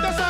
आदित्य साहेब आगे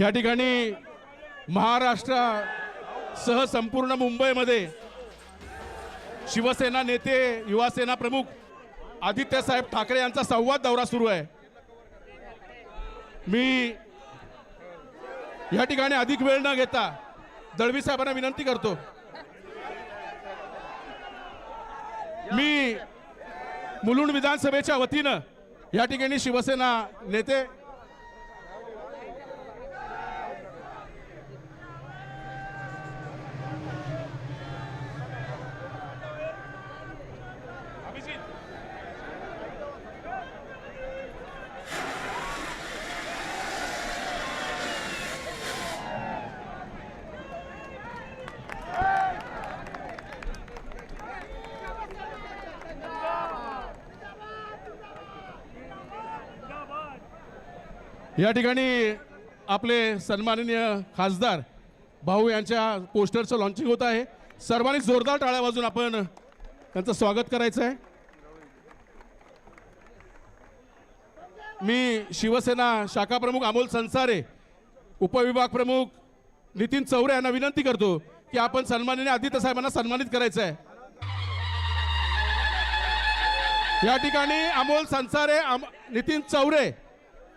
या ठिकाणी महाराष्ट्र सह संपूर्ण मुंबईमध्ये शिवसेना नेते युवासेना प्रमुख आदित्यसाहेब ठाकरे यांचा संवाद दौरा सुरू आहे. मी या ठिकाणी अधिक वेळ न घेता दळवी साहेबांना विनंती करतो. मी मुलुंड विधानसभेच्या वतीनं या ठिकाणी शिवसेना नेते या ठिकाणी आपले सन्माननीय खासदार भाऊ यांच्या पोस्टरचं लॉन्चिंग होत आहे. सर्वांनी जोरदार टाळ्या वाजून आपण त्यांचं स्वागत करायचं आहे. मी शिवसेना शाखा प्रमुख अमोल संसारे उपविभाग प्रमुख नितीन चौरे यांना विनंती करतो की आपण सन्माननीय आदित्य साहेबांना सन्मानित करायचं आहे. या ठिकाणी अमोल संसारे आम नितीन चौरे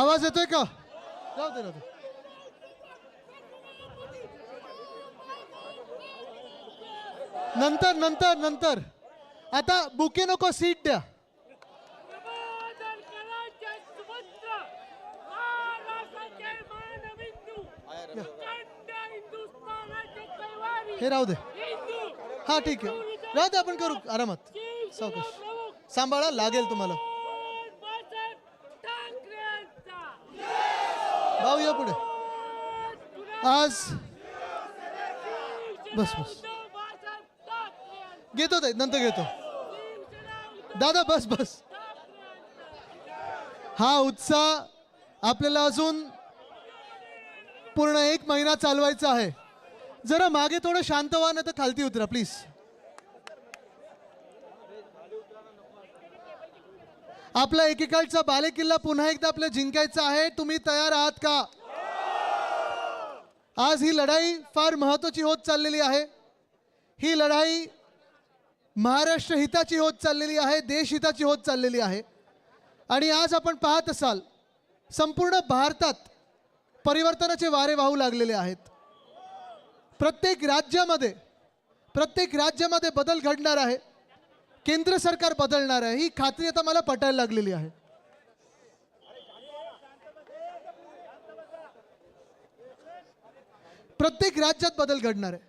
आवाज येतोय का? जाऊ दे राहू नंतर नंतर नंतर. आता बुके नको सीट द्या. हे राहू दे. हा ठीक आहे. राहू दे आपण करू. आरामात. सावकाश सांभाळा लागेल तुम्हाला बाळासाहेब ठाकरेंचा भाऊ या पुढे. आज बस बस. घेतो ताई नंतर घेतो. दादा बस बस. हा उत्साह आपल्याला अजून पूर्ण एक महिना चालवायचा आहे. जरा मागे थोडं शांत व्हा ना तर खालती उतरा प्लीज आपला एकेकाळचा बालेकिल्ला पुन्हा एकदा आपल्या जिंकायचा आहे. तुम्ही तयार आहात का? आज ही लढाई फार महत्वाची होत चाललेली आहे. ही लढाई महाराष्ट्र हिताची होत चाललेली आहे देश हिताची होत चाललेली आहे. आणि आज आपण पाहत असाल संपूर्ण भारतात परिवर्तनाचे वारे वाहू लागलेले आहेत. प्रत्येक राज्यामध्ये प्रत्येक राज्यामध्ये बदल घडणार आहे. केंद्र सरकार बदलणार आहे. ही खात्री आता मला पटायला लागलेली आहे. प्रत्येक राज्यात बदल घडणार आहे.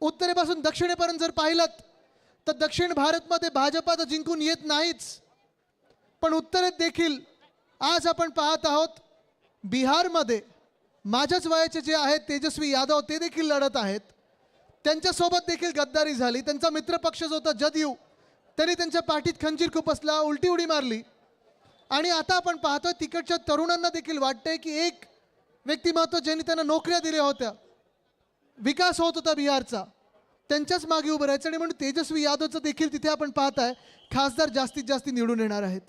उत्तरेपासून दक्षिणेपर्यंत जर पाहिलं तर दक्षिण भारतमध्ये भाजपा तर जिंकून येत नाहीच. पण उत्तरेत देखील आज आपण पाहत आहोत बिहारमध्ये माझ्याच वयाचे जे आहेत तेजस्वी यादव ते देखील लढत आहेत. त्यांच्यासोबत देखील गद्दारी झाली. त्यांचा मित्रपक्ष जो होता जदयू त्यांनी त्यांच्या पाठीत खंजीर खुपसला उलटी उडी मारली. आणि आता आपण पाहतोय तिकडच्या तरुणांना देखील वाटतंय की एक व्यक्तिमत्व ज्यांनी त्यांना नोकऱ्या दिल्या होत्या विकास होत होता बिहारचा त्यांच्याच मागे उभं राहायचं. आणि म्हणून तेजस्वी यादवचं देखील तिथे आपण पाहताय खासदार जास्तीत जास्त निवडून येणार आहेत.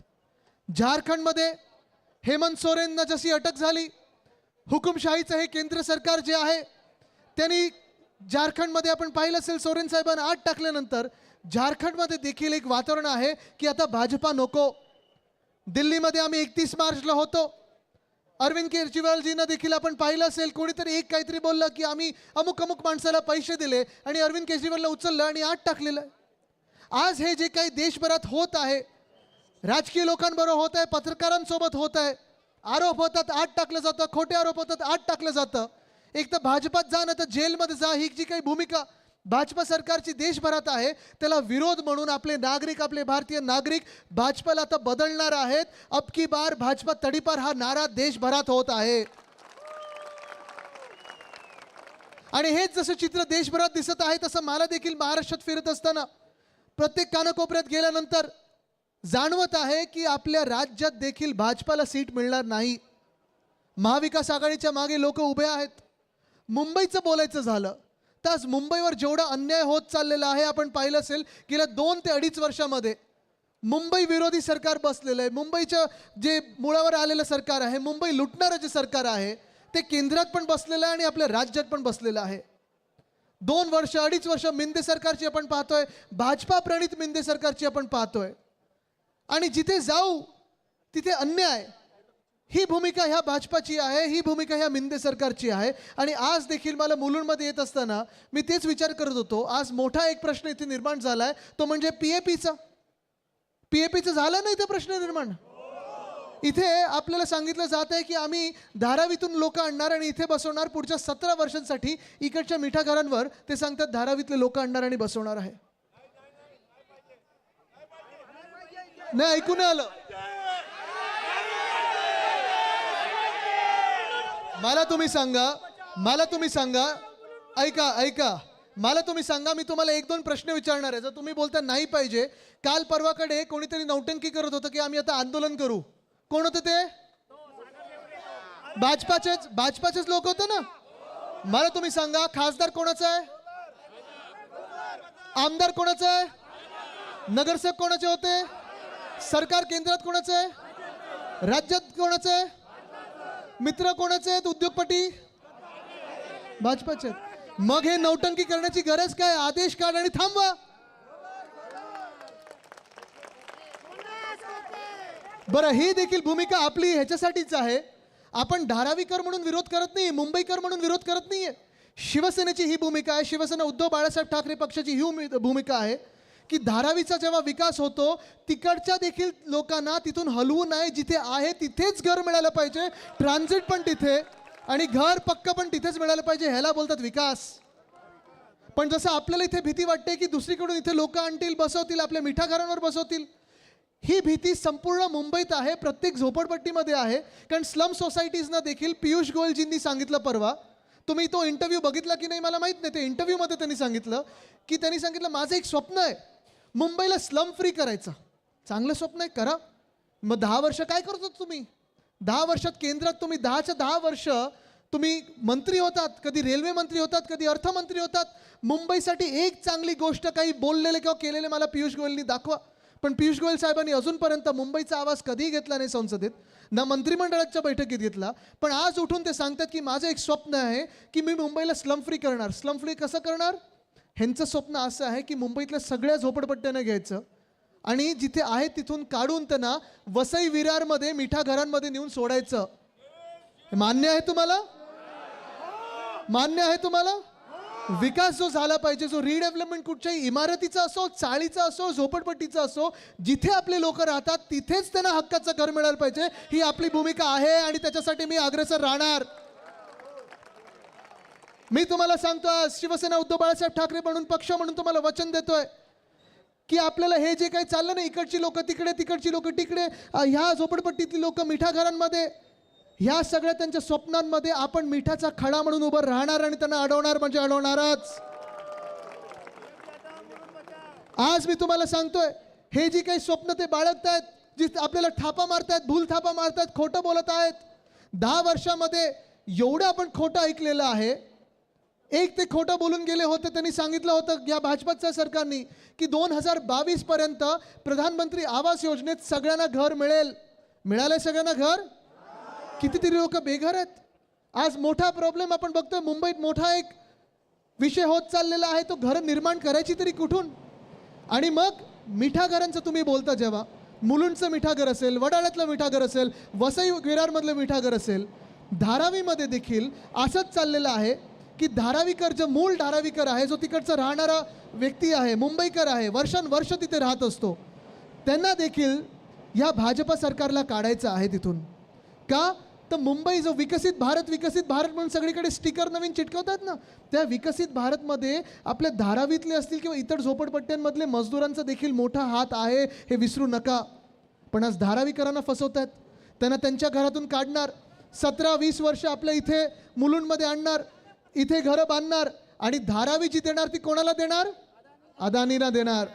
झारखंडमध्ये हेमंत सोरेनना जशी अटक झाली हुकुमशाहीचं हे केंद्र सरकार जे आहे त्यांनी झारखंडमध्ये आपण पाहिलं असेल सोरेन साहेबांना आत टाकल्यानंतर झारखंडमध्ये देखील एक वातावरण आहे की आता भाजपा नको. दिल्लीमध्ये आम्ही एकतीस मार्चला होतो. अरविंद केजरीवालजींना देखील आपण पाहिलं असेल कोणीतरी एक काहीतरी बोललं की आम्ही अमुक अमुक माणसाला पैसे दिले आणि अरविंद केजरीवालला उचललं आणि आत टाकलेलं आज हे जे काही देशभरात होत आहे राजकीय लोकांबरोबर होत आहे पत्रकारांसोबत होत आहे आरोप होतात आत टाकलं जातं खोटे आरोप होतात आत टाकलं जातं. एक तर भाजपात जा ना तर जेलमध्ये जा ही जी काही भूमिका भाजपा सरकारची देशभरात आहे. त्याला विरोध म्हणून आपले नागरिक आपले भारतीय नागरिक भाजपाला आता बदलणार आहेत. अब की बार भाजपा तडीपार हा नारा देशभरात होत आहे. आणि हेच जसं चित्र देशभरात दिसत आहे तसं मला देखील महाराष्ट्रात फिरत असताना प्रत्येक कानाकोपऱ्यात गेल्यानंतर जाणवत आहे की आपल्या राज्यात देखील भाजपाला सीट मिळणार नाही. महाविकास आघाडीच्या मागे लोक उभे आहेत. मुंबईचं बोलायचं झालं. तर आज मुंबईवर जेवढा अन्याय होत चाललेला आहे आपण पाहिलं असेल गेल्या दोन ते अडीच वर्षामध्ये मुंबई विरोधी सरकार बसलेलं आहे. मुंबईच्या जे मुळावर आलेलं सरकार आहे मुंबई लुटणारं जे सरकार आहे ते केंद्रात पण बसलेलं आहे आणि आपल्या राज्यात पण बसलेलं आहे. दोन वर्ष अडीच वर्ष मिंदे सरकारची आपण पाहतोय भाजपा प्रणित मिंदे सरकारची आपण पाहतोय. आणि जिथे जाऊ तिथे अन्याय. ही भूमिका ह्या भाजपाची आहे ही भूमिका ह्या मिंदे सरकारची आहे. आणि आज देखील मला मुलुंडमध्ये येत असताना मी तेच विचार करत होतो आज मोठा एक प्रश्न इथे निर्माण झाला आहे तो म्हणजे पी ए पीचा. पी ए पीचं झालं नाही इथे प्रश्न निर्माण. इथे आपल्याला सांगितलं जात आहे की आम्ही धारावीतून लोक आणणार आणि इथे बसवणार पुढच्या सतरा वर्षांसाठी इकडच्या मिठा घरांवर ते सांगतात धारावीतले लोक आणणार आणि बसवणार आहे. नाही ऐकून नाही आलं. मला तुम्ही सांगा मला तुम्ही सांगा. ऐका ऐका. मला तुम्ही सांगा मी तुम्हाला एक दोन प्रश्न विचारणार आहे. जर तुम्ही बोलता नाही पाहिजे काल परवाकडे कोणीतरी नौटंकी करत होतं की आम्ही आता आंदोलन करू. कोण होतं ते? भाजपाचेच भाजपाचेच लोक होते ना? मला तुम्ही सांगा खासदार कोणाचा आहे? आमदार कोणाचा आहे? नगरसेवक कोणाचे होते? सरकार केंद्रात कोणाचं आहे? राज्यात कोणाचं आहे? मित्र कोणाचे आहेत? उद्योगपती? भाजपाचे आहेत. मग हे नौटंकी करण्याची गरज काय? आदेश काढ आणि थांबवा. बरं ही देखील भूमिका आपली ह्याच्यासाठीच आहे. आपण धारावीकर म्हणून विरोध करत नाही मुंबईकर म्हणून विरोध करत नाहीये. शिवसेनेची ही भूमिका आहे. शिवसेना उद्धव बाळासाहेब ठाकरे पक्षाची ही भूमिका आहे. की धारावीचा जेव्हा विकास होतो तिकडच्या देखील लोकांना तिथून हलवू नये जिथे आहे तिथेच घर मिळालं पाहिजे ट्रान्झिट पण तिथे आणि घर पक्क पण तिथेच मिळालं पाहिजे ह्याला बोलतात विकास. पण जसं आपल्याला इथे भीती वाटते की दुसरीकडून इथे लोक आणतील बसवतील आपल्या मिठा घरांवर बसवतील ही भीती संपूर्ण मुंबईत आहे प्रत्येक झोपडपट्टीमध्ये आहे. कारण स्लम सोसायटीजना देखील पियुष गोयलजींनी सांगितलं परवा तुम्ही तो इंटरव्ह्यू बघितला की नाही मला माहीत नाही ते इंटरव्ह्यूमध्ये त्यांनी सांगितलं की त्यांनी सांगितलं माझं एक स्वप्न आहे मुंबईला स्लम फ्री करायचं. चांगलं स्वप्न आहे करा. मग दहा वर्ष काय करतो तुम्ही? दहा वर्षात केंद्रात तुम्ही दहाच्या दहा वर्ष तुम्ही मंत्री होतात कधी रेल्वे मंत्री होतात कधी अर्थमंत्री होतात. मुंबईसाठी एक चांगली गोष्ट काही बोललेले किंवा केलेले मला पियुष गोयलनी दाखवा. पण पियुष गोयल साहेबांनी अजूनपर्यंत मुंबईचा आवाज कधीही घेतला नाही संसदेत ना मंत्रिमंडळाच्या बैठकीत घेतला. पण आज उठून ते सांगतात की माझं एक स्वप्न आहे की मी मुंबईला स्लम फ्री करणार. स्लम फ्री कसं करणार? ह्यांचं स्वप्न असं आहे की मुंबईतल्या सगळ्या झोपडपट्ट्यानं घ्यायचं आणि जिथे आहे तिथून काढून त्यांना वसई विरारमध्ये मिठा घरांमध्ये नेऊन सोडायचं. मान्य आहे तुम्हाला? मान्य आहे तुम्हाला? विकास जो झाला पाहिजे जो रिडेव्हलपमेंट कुठच्याही इमारतीचा असो चाळीचा असो झोपडपट्टीचा असो जिथे आपले लोक राहतात तिथेच त्यांना हक्काचं घर मिळालं पाहिजे. ही आपली भूमिका आहे आणि त्याच्यासाठी मी अग्रेसर राहणार. मी तुम्हाला सांगतो आज शिवसेना उद्धव बाळासाहेब ठाकरे म्हणून पक्ष म्हणून तुम्हाला वचन देतोय. की आपल्याला हे जे काही चाललं ना इकडची लोक तिकडे तिकडची लोक तिकडे ह्या झोपडपट्टीतली लोक मिठा घरांमध्ये ह्या सगळ्या त्यांच्या स्वप्नांमध्ये आपण मिठाचा खडा म्हणून उभं राहणार आणि त्यांना अडवणार म्हणजे अडवणारच. आज मी तुम्हाला सांगतोय हे जी काही स्वप्न ते बाळगतायत जी आपल्याला थापा मारतायत भूल थापा मारतायत खोटं बोलत आहेत दहा वर्षामध्ये एवढं आपण खोटं ऐकलेलं आहे एक ते खोटं बोलून गेले होते त्यांनी सांगितलं होतं या भाजपच्या सरकारनी की दोन हजार बावीस पर्यंत प्रधानमंत्री आवास योजनेत सगळ्यांना घर मिळेल. मिळालंय सगळ्यांना घर? कितीतरी लोक बेघर आहेत. आज मोठा प्रॉब्लेम आपण बघतोय मुंबईत मोठा एक विषय होत चाललेला आहे तो घर निर्माण करायची तरी कुठून? आणि मग मिठा घरांचं तुम्ही बोलता जेव्हा मुलुंडचं मिठाघर असेल वडाळ्यातलं मिठा घर असेल वसई विरारमधलं मिठा घर असेल धारावीमध्ये देखील असंच चाललेलं आहे. की धारावीकर जो मूळ धारावीकर आहे जो तिकडचा राहणारा व्यक्ती आहे मुंबईकर आहे वर्षानुवर्ष तिथे राहत असतो त्यांना देखील ह्या भाजपा सरकारला काढायचं आहे तिथून. का? तर मुंबई जो विकसित भारत विकसित भारत म्हणून सगळीकडे स्टिकर नवीन चिटकवतात ना त्या विकसित भारतमध्ये आपल्या धारावीतले असतील किंवा इतर झोपडपट्ट्यांमधले मजदुरांचा देखील मोठा हात आहे हे विसरू नका. पण आज धारावीकरांना फसवत आहेत त्यांना त्यांच्या घरातून काढणार सतरा वीस वर्ष आपल्या इथे मुलुंडमध्ये आणणार इथे घरं बांधणार आणि धारावी जी देणार ती कोणाला देणार? अदानीला देणार.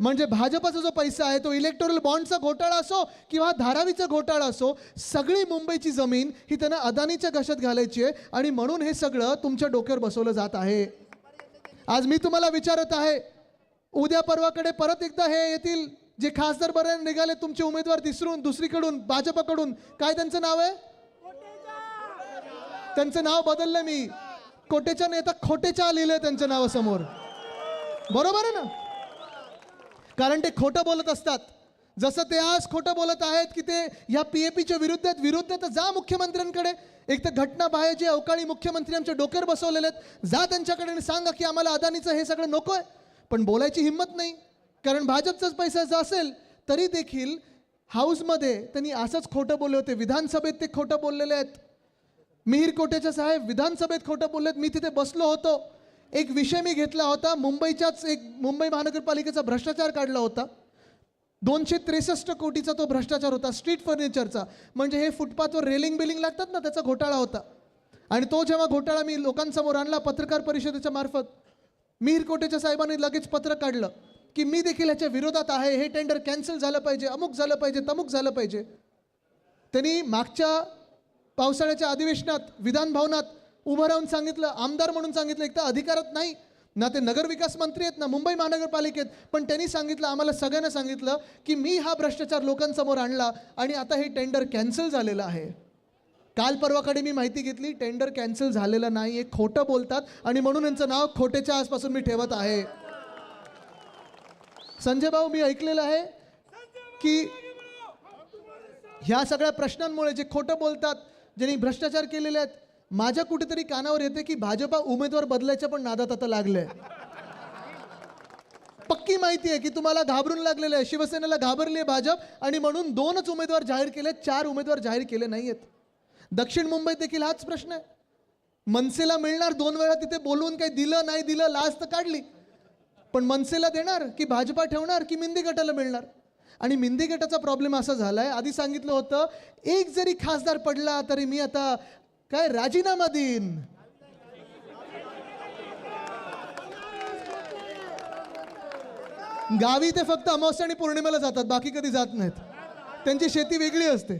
म्हणजे भाजपचा जो पैसा आहे तो इलेक्टोरल बॉन्डचा घोटाळा असो किंवा धारावीचा घोटाळा असो सगळी मुंबईची जमीन ही त्यांना अदानीच्या घशात घालायची आहे आणि म्हणून हे सगळं तुमच्या डोक्यावर बसवलं जात आहे. आज मी तुम्हाला विचारत आहे उद्या परवाकडे परत एकदा हे येतील? जे खासदार बरं निघाले तुमचे उमेदवार दिसरून दुसरीकडून भाजपकडून काय त्यांचं नाव आहे? त्यांचं नाव बदललं मी. कोटेच्या नेता खोटेच्या लिहिलंय त्यांच्या नावासमोर. बरोबर आहे ना? कारण ते खोटं बोलत असतात. जसं ते आज खोटं बोलत आहेत की ते ह्या पी ए पीच्या विरुद्ध आहेत. विरुद्ध तर जा मुख्यमंत्र्यांकडे. एक तर घटना बाहेर जे अवकाळी मुख्यमंत्री आमच्या डोक्यावर बसवलेले आहेत. जा त्यांच्याकडे आणि सांगा की आम्हाला अदानीचं हे सगळं नको आहे. पण बोलायची हिंमत नाही. कारण भाजपचाच पैसा जर असेल तरी देखील हाऊसमध्ये त्यांनी असंच खोटं बोलले होते. विधानसभेत ते खोटं बोललेले आहेत. मिहीर साहेब विधानसभेत खोटं बोललेत. मी तिथे बसलो होतो. एक विषय मी घेतला होता. मुंबईच्याच एक मुंबई महानगरपालिकेचा भ्रष्टाचार काढला होता. दोनशे त्रेसष्ट कोटीचा तो भ्रष्टाचार होता स्ट्रीट फर्निचरचा. म्हणजे हे फुटपाथवर रेलिंग बिलिंग लागतात ना त्याचा घोटाळा होता. आणि तो जेव्हा घोटाळा मी लोकांसमोर आणला पत्रकार परिषदेच्या मार्फत मिहीर कोटेच्या साहेबांनी लगेच पत्र काढलं की मी देखील ह्याच्या विरोधात आहे. हे टेंडर कॅन्सल झालं पाहिजे अमुक झालं पाहिजे तमुक झालं पाहिजे. त्यांनी मागच्या पावसाळ्याच्या अधिवेशनात विधान भवनात उभं राहून सांगितलं आमदार म्हणून सांगितलं एक तर अधिकारात नाही. ना ते नगरविकास मंत्री आहेत ना मुंबई महानगरपालिकेत. पण त्यांनी सांगितलं आम्हाला सगळ्यांना सांगितलं की मी हा भ्रष्टाचार लोकांसमोर आणला आणि आता हे टेंडर कॅन्सल झालेलं आहे. काल परवाकडे मी माहिती घेतली टेंडर कॅन्सल झालेलं नाही हे खोटं बोलतात आणि म्हणून यांचं नाव खोटेच्या आसपासून मी ठेवत आहे. संजय भाऊ मी ऐकलेलं आहे की ह्या सगळ्या प्रश्नांमुळे जे खोटं बोलतात ज्यांनी भ्रष्टाचार केलेले आहेत माझ्या कुठेतरी कानावर येते की भाजपा उमेदवार बदलायच्या पण नादात आता लागले पक्की माहिती आहे की तुम्हाला घाबरून लागलेलं आहे. शिवसेनेला घाबरली आहे भाजप आणि म्हणून दोनच उमेदवार जाहीर केले चार उमेदवार जाहीर केले नाही आहेत दक्षिण मुंबईत देखील हाच प्रश्न आहे. मनसेला मिळणार दोन वेळा तिथे बोलवून काही दिलं नाही दिलं लास्ट तर काढली. पण मनसेला देणार की भाजपा ठेवणार की मिंदी गटाला मिळणार? आणि मिंदी गटाचा प्रॉब्लेम असा झालाय. आधी सांगितलं होतं एक जरी खासदार पडला तरी मी आता काय राजीनामा देईन. गावी ते फक्त अमावस्या आणि पौर्णिमेला जातात बाकी कधी जात नाहीत. त्यांची शेती वेगळी असते.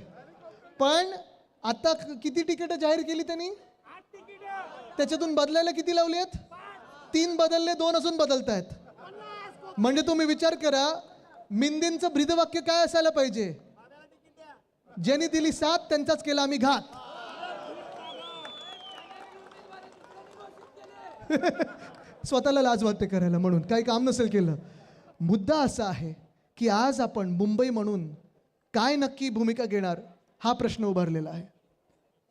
पण आता किती तिकीटं जाहीर केली त्यांनी? त्याच्यातून बदलायला किती लावली आहेत? तीन बदलले दोन अजून बदलतायत. म्हणजे तुम्ही विचार करा मिंदींचं ब्रीदवाक्य काय असायला पाहिजे? ज्यांनी दिली साथ त्यांचाच केला आम्ही घात. स्वतःला लाज वाटते करायला म्हणून. काही काम नसेल केलं. मुद्दा असा आहे की आज आपण मुंबई म्हणून काय नक्की भूमिका घेणार हा प्रश्न उभारलेला आहे.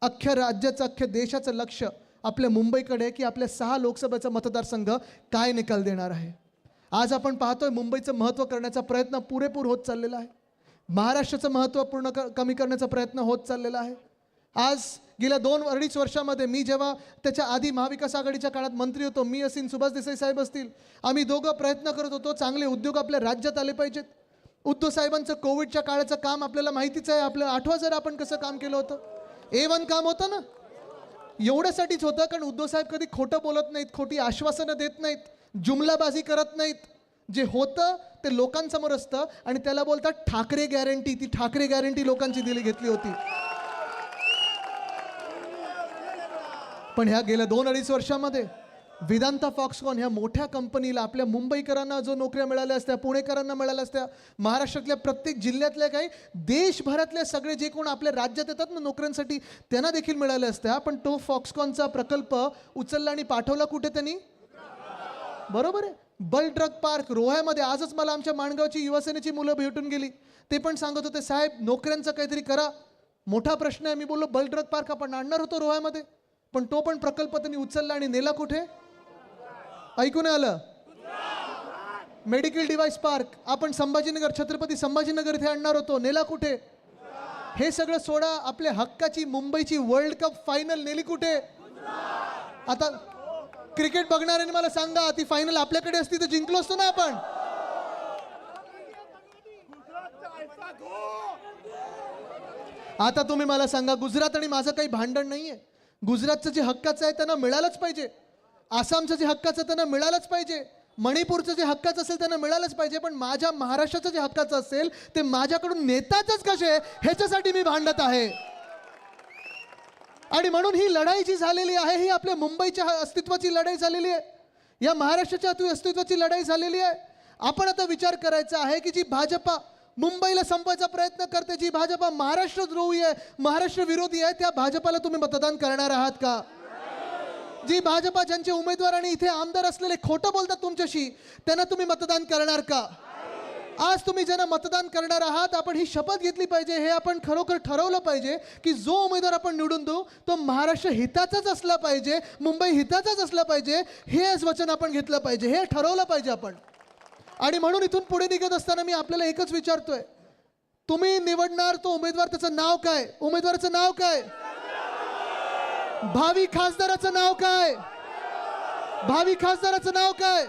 अख्ख्या राज्याचं अख्ख्या देशाचं लक्ष आपल्या मुंबईकडे की आपल्या सहा लोकसभेचा मतदारसंघ काय निकाल देणार आहे? आज आपण पाहतोय मुंबईचं महत्त्व करण्याचा प्रयत्न पुरेपूर होत चाललेला आहे. महाराष्ट्राचं महत्त्व पूर्ण क कमी करण्याचा प्रयत्न होत चाललेला आहे. आज गेल्या दोन अडीच वर्षामध्ये मी जेव्हा त्याच्या आधी महाविकास आघाडीच्या काळात मंत्री होतो मी असेल सुभाष देसाई साहेब असतील आम्ही दोघं प्रयत्न करत होतो चांगले उद्योग आपल्या राज्यात आले पाहिजेत. उद्धव साहेबांचं कोविडच्या काळाचं काम आपल्याला माहितीच आहे आपल्याला आठवा जर आपण कसं काम केलं होतं. ए वन काम होतं ना. एवढ्यासाठीच होतं कारण उद्धव साहेब कधी खोटं बोलत नाहीत खोटी आश्वासनं देत नाहीत. जुमलाबाजी करत नाहीत. जे होतं ते लोकांसमोर असतं आणि त्याला बोलतात ठाकरे गॅरंटी ती ठाकरे गॅरंटी लोकांची दिली घेतली होती. पण ह्या गेल्या दोन अडीच वर्षामध्ये वेदांता फॉक्सकॉन ह्या मोठ्या कंपनीला आपल्या मुंबईकरांना जो नोकऱ्या मिळाल्या असत्या पुणेकरांना मिळाल्या असत्या महाराष्ट्रातल्या प्रत्येक जिल्ह्यातल्या काही देशभरातल्या सगळे जे कोण आपल्या राज्यात येतात ना नोकऱ्यांसाठी त्यांना देखील मिळाल्या असत्या. पण तो फॉक्सकॉनचा प्रकल्प उचलला आणि पाठवला कुठे त्यांनी? बरोबर आहे. बल ड्रग पार्क रोह्यामध्ये आजच मला आमच्या माणगावची युवासेनेची मुलं भेटून गेली. ते पण सांगत होते साहेब नोकऱ्यांचं काहीतरी करा. मोठा प्रश्न आहे. मी बोललो बल ड्रग पार्क आपण आणणार होतो रोह्यामध्ये. पण तो पण प्रकल्प त्यांनी उचलला आणि नेला कुठे? ऐकून आलं? Medical device park. आपण संभाजीनगर छत्रपती संभाजीनगर इथे आणणार होतो. नेला कुठे? हे सगळं सोडा. आपल्या हक्काची मुंबईची वर्ल्ड कप फायनल नेली कुठे? आता क्रिकेट बघणाऱ्यांनी मला सांगा ती फायनल आपल्याकडे असती तर जिंकलो असतो ना आपण. आता तुम्ही मला सांगा गुजरात आणि माझं काही भांडण नाहीये. गुजरातचं जे हक्काचं आहे त्यांना मिळालंच पाहिजे. आसामचं जे हक्काचं त्यांना मिळालंच पाहिजे. मणिपूरचं जे हक्काचं असेल त्यांना मिळालंच पाहिजे पण माझ्या महाराष्ट्राचं जे हक्काचं असेल ते माझ्याकडून नेतातच कसे ह्याच्यासाठी मी भांडत आहे. आणि म्हणून ही लढाई जी झालेली आहे ही आपल्या मुंबईच्या अस्तित्वाची लढाई झालेली आहे. या महाराष्ट्राच्या अस्तित्वाची लढाई झालेली आहे. आपण आता विचार करायचा आहे की जी भाजपा मुंबईला संपवायचा प्रयत्न करते जी भाजपा महाराष्ट्र द्रोही आहे महाराष्ट्र विरोधी आहे त्या भाजपाला तुम्ही मतदान करणार आहात का? जी भाजपा ज्यांचे उमेदवार आणि इथे आमदार असलेले खोटं बोलतात तुमच्याशी त्यांना तुम्ही मतदान करणार का? आज तुम्ही ज्यांना मतदान करणार आहात आपण ही शपथ घेतली पाहिजे. हे आपण खरोखर ठरवलं पाहिजे की जो उमेदवार आपण निवडून देऊ तो महाराष्ट्र हिताचाच असला पाहिजे मुंबई हिताचाच असला पाहिजे हे वचन आपण घेतलं पाहिजे. हे ठरवलं पाहिजे आपण. आणि म्हणून इथून पुढे निघत असताना मी आपल्याला एकच विचारतोय. तुम्ही निवडणार तो उमेदवार त्याचं नाव काय? उमेदवाराचं नाव काय? भावी खासदाराचं नाव काय? भावी खासदाराचं नाव काय?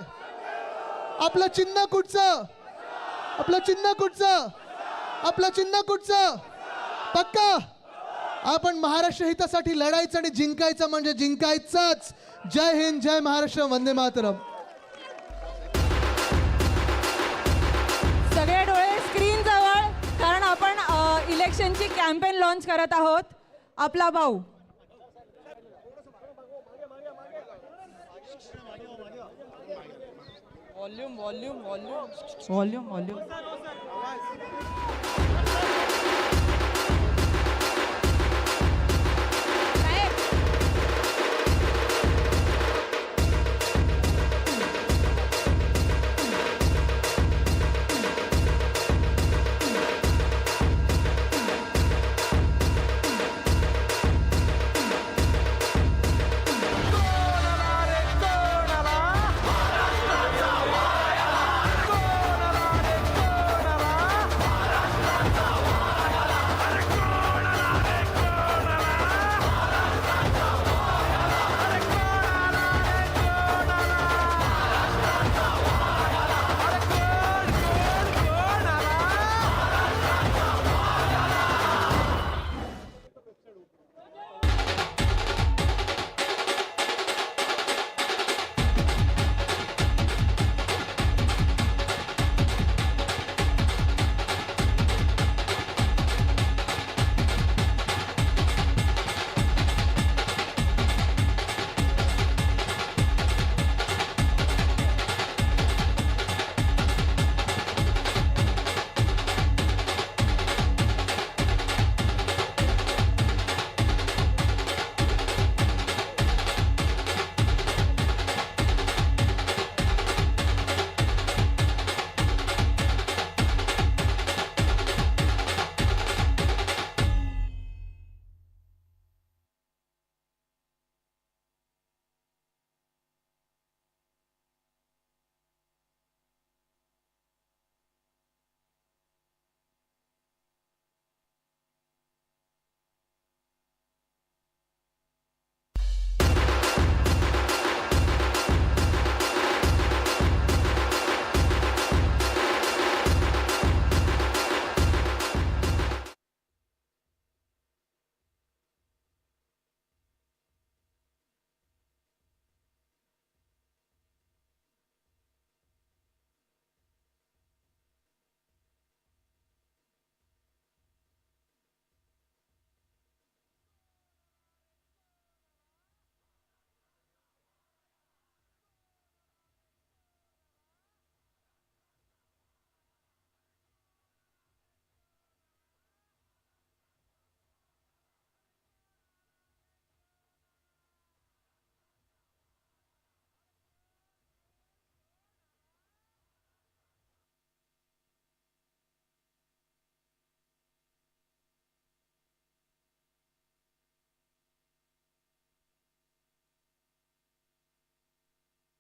आपलं चिन्ह कुठचं? आपलं चिन्ह कुठचं? आपलं चिन्ह कुठचं? पक्का? आपण महाराष्ट्र हितासाठी लढायचं आणि जिंकायचं म्हणजे जिंकायचंच. जय हिंद जय महाराष्ट्र वंदे मातरम. सगळे डोळे स्क्रीन जवळ कारण आपण इलेक्शनची कॅम्पेन लॉन्च करत आहोत. आपला भाऊ. volume volume volume volume volume